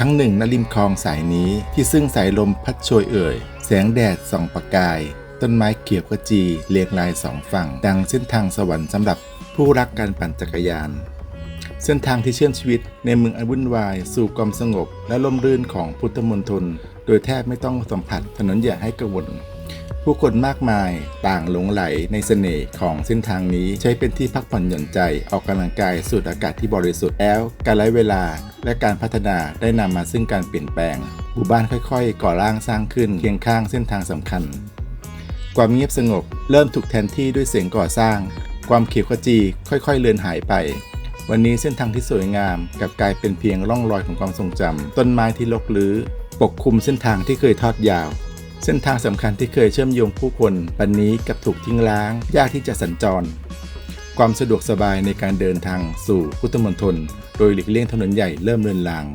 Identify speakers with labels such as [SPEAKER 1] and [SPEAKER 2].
[SPEAKER 1] ครั้งหนึ่งณริมคลองสายนี้ที่ซึ่งสายลมพัดโชยเอ่ย แสงแดดส่องประกาย ต้นไม้เขียวขจีเรียงรายสองฝั่ง ดังเส้นทางสวรรค์สำหรับผู้รักการปั่นจักรยาน เส้นทางที่เชื่อมชีวิตในเมืองอันวุ่นวาย สู่ความสงบ และลมรื่นของพุทธมณฑลโดยแทบไม่ต้องสัมผัสถนนใหญ่ให้กังวล ผู้คนมากมายต่างหลงไหลในเสน่ห์ของเส้นทางนี้ใช้เป็นที่พักผ่อนหย่อนใจออกกำลังกายสูดอากาศที่บริสุทธิ์แล้วการไล่เวลาและการพัฒนาได้นำมาซึ่งการเปลี่ยนแปลงหมู่บ้านค่อยๆ ก่อร่างสร้างขึ้นเคียงข้างเส้นทางสำคัญ ความเงียบสงบเริ่มถูกแทนที่ด้วยเสียงก่อสร้าง ความเขียวขจีค่อยๆ เลือนหายไปวันนี้เส้นทางที่สวยงามกลับกลายเป็นเพียงร่องรอยของความทรงจำต้นไม้ที่รกรื้อปกคลุมเส้นทางที่เคยทอดยาว เส้นทางสำคัญที่เคยเชื่อมโยงผู้คนปันนี้กับถูกทิ้งล้าง ยากที่จะสัญจร ความสะดวกสบายในการเดินทางสู่พุทธมณฑลโดยหลีกเลี่ยงถนนใหญ่เริ่มเลือนลาง